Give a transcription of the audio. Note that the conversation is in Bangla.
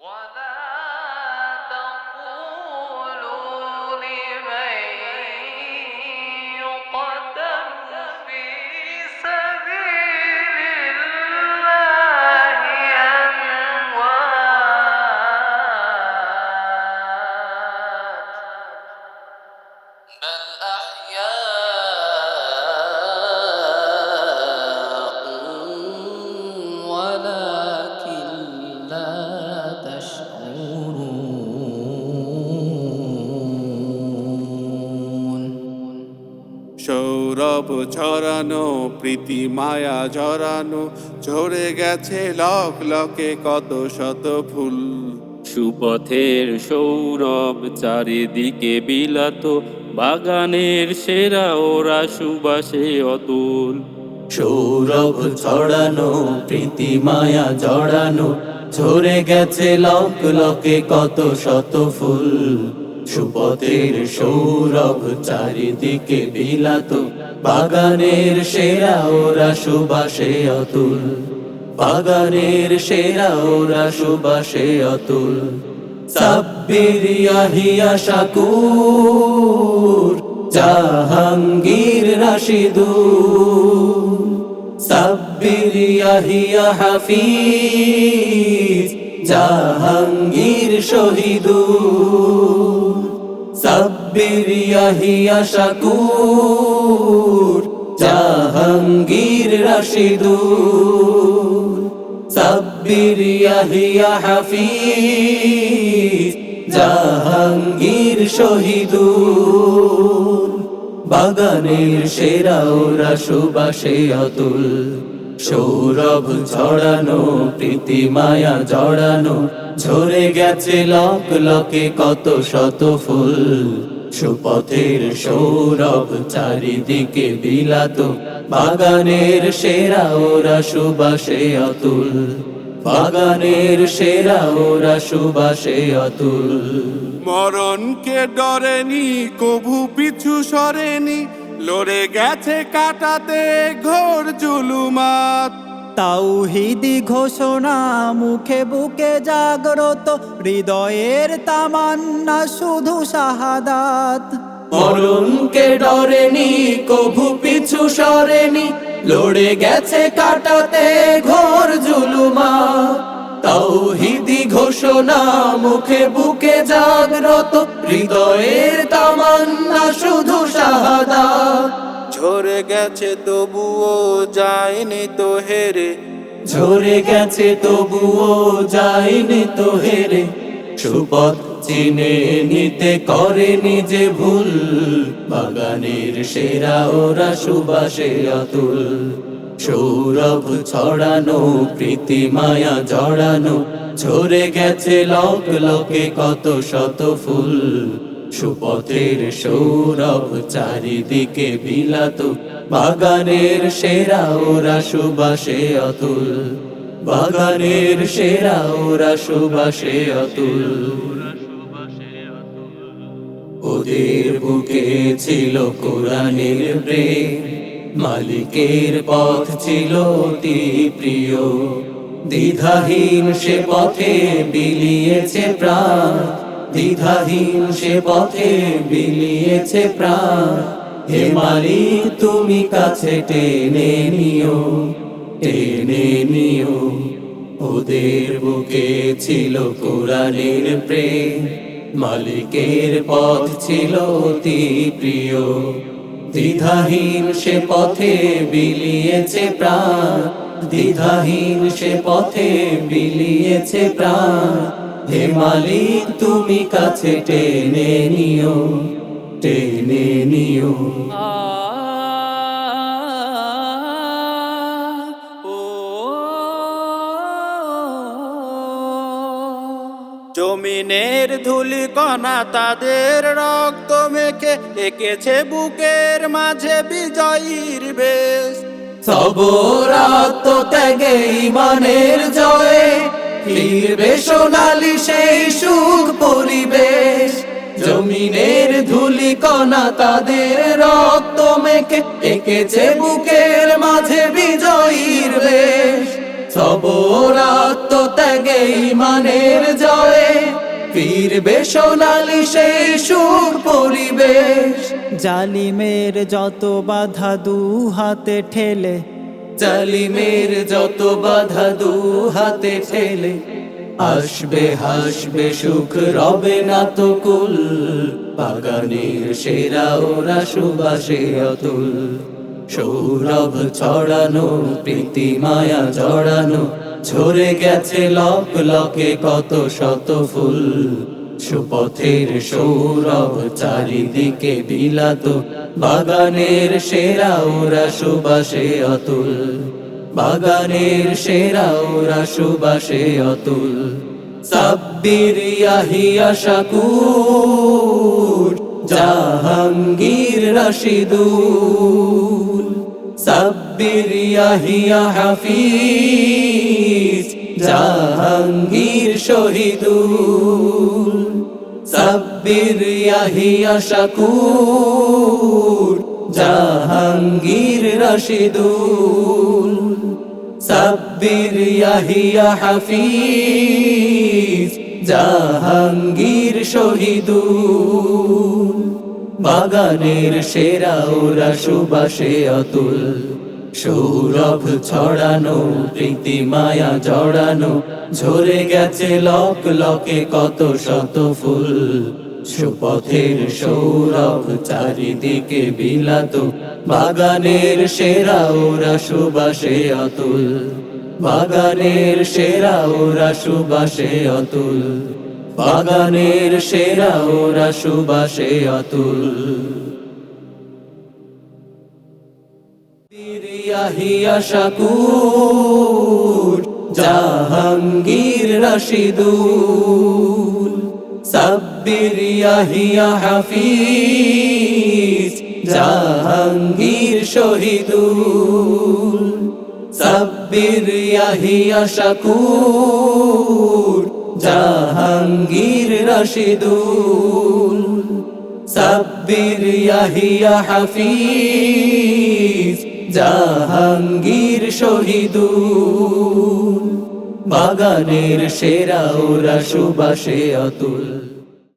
ولا সৌরভ ছড়ানো প্রীতি মায়া ঝরানো ঝরে গেছে লক লকে কত শত ফুল। সুপথের সৌরভ চারিদিকে বিলাত বাগানের সেরা ওরা সুবাসে অতুল। সৌরভ ছড়ানো প্রীতি মায়া জড়ানো ঝরে গেছে লক লকে কত শত ফুল। সুপথের সৌরভ চারিদিকে বিলাত বাগানের সেরা ওরা সুবাসে অতুল। বাগানের সেরা ওরা সুবাসে অতুল। সাব্বির ইয়াহিয়া শাকুর, জাহাঙ্গীর রাশিদুর। সাব্বির ইয়াহিয়া হাফিজ, জাহাঙ্গীর শহীদুর। সাব্বির ইয়াহিয়া শাকুর, জাহাঙ্গীর রাশিদুর। সাব্বির ইয়াহিয়া হাফিজ, জাহাঙ্গীর শহীদুর। বাগানের সেরা ওরা সুবাসে অতুল, সৌরভ ছড়ানো প্রীতি মায়া জড়ানো ঝরে গেছে লক লকে কত শত ফুল। সুপথের সৌরভ চারিদিকে বিলাত। বাগানের সেরা ওরা সুবাসে অতুল। বাগানের সেরা ওরা সুবাসে অতুল। মরণকে ডরেনি, কভু পিছু সরেনি। লড়ে গেছে কাটাতে ঘোর জুলুমাত। তাওহিদি ঘোষণা মুখে বুকে জাগ্রত, হৃদয়ের তামান্না শুধু শাহাদাত। মরণকে ডরেনি, কভু পিছু সরেনি, লড়ে গেছে কাটাতে ঘোর জুলুমা। তাওহিদি ঘোষণা মুখে বুকে জাগ্রত, হৃদয়ের তামান্না শুধু শাহাদা ঝরে গেছে তবুও যায়নি তো হেরে। ঝরে গেছে তবুও যায়নি তো হেরে। সুপথ চিনে নিতে করে নিজে ভুল, বাগানের সেরা ওরা সুবাসে অতুল। সৌরভ ছড়ানো, প্রীতি মায়া জড়ানো, ঝরে গেছে লক লকে কত শত ফুল। সুপথের সৌরভ চারিদিকে বিলাত, বাগানের সেরা ওরা সুবাসে অতুল। বাগানের সেরা ওরা সুবাসে অতুল। ওদের বুকে ছিল কোরআনের প্রেম, মালিকের পথ ছিল অতি প্রিয়। দ্বিধাহীন সে পথে বিলিয়েছে প্রাণ দ্বিধাহীন সে পথে বিলিয়েছে প্রাণ। হে মালিক, তুমি কাছে টেনে নিও টেনে নিও। ওদের বুকে ছিল কোরআনের প্রেম, মালিকের পথ ছিল অতি প্রিয়। দ্বিধাহীন সে পথে বিলিয়েছে প্রাণ, দ্বিধাহীন সে পথে বিলিয়েছে প্রাণ। হে মালিক তুমি কাছে টেনে নিও টেনে নিও। জমিনের ধুলি কণা তাদের রক্ত মেখে এঁকেছে বুকের মাঝে বিজয়ীর বেশ। সবরাত ত্যাগে ইমানের জয়ে। ফিরবে সোনালি সেই সুখ পরিবেশ। জমিনের ধুলি কণা তাদের রক্ত মেখে এঁকেছে বুকের মাঝে বিজয়ীর বেশ। সবরাত ত্যাগে ইমানের জয়ে ফিরবে সোনালি সেই সুর পরিবেশ। জালিমের যত বাধা দু হাতে ঠেলে জালিমের যত বাধা দু হাতে ঠেলে, আসবে, হাসবে, সুখ রবে না তো কুল। বাগানের সেরা ওরা সুবাসে অতুল। সৌরভ ছড়ানো, প্রীতি মায়া জড়ানো, ঝরে গেছে লক লকে কত শত ফুল। সুপথের সৌরভ চারিদিকে বিলাত, বাগানের সেরা ওরা সুবাসে অতুল। বাগানের সেরা ওরা সুবাসে অতুল। সাব্বির ইয়াহিয়া শাকুর জাহাঙ্গীর রশিদুল। সাব্বির হাফিজ জাহাঙ্গীর শহীদুল, সাব্বির ইয়াহিয়া শাকুর, জাহাঙ্গীর রশিদুল, সাব্বির ইয়াহিয়া হাফিজ, জাহাঙ্গীর শহীদুল। বাগানের সেরা ওরা সুবাসে অতুল। সৌরভ ছড়ানো, প্রীতি মায়া জড়ানো, ঝরে গেছে লক লকে কত শত ফুল। সুপথের সৌরভ চারিদিকে বিলাত, বাগানের সেরা ওরা সুবাসে অতুল। বাগানের সেরা ওরা সুবাসে অতুল। বাগানের সেরা ওরা সুবাসে অতুল। ইয়াহিয়া শাকুর, জাহাঙ্গীর রশিদুল, সাব্বির ইয়াহিয়া হাফিজ, জাহাঙ্গীর শহীদুল, সাব্বির ইয়াহিয়া শাকুর, জাহাঙ্গীর রশিদুল, সাব্বির ইয়াহিয়া হাফিজ জাহাঙ্গীর শহীদ বাগানের সেরা ওরা সুবাসে অতুল।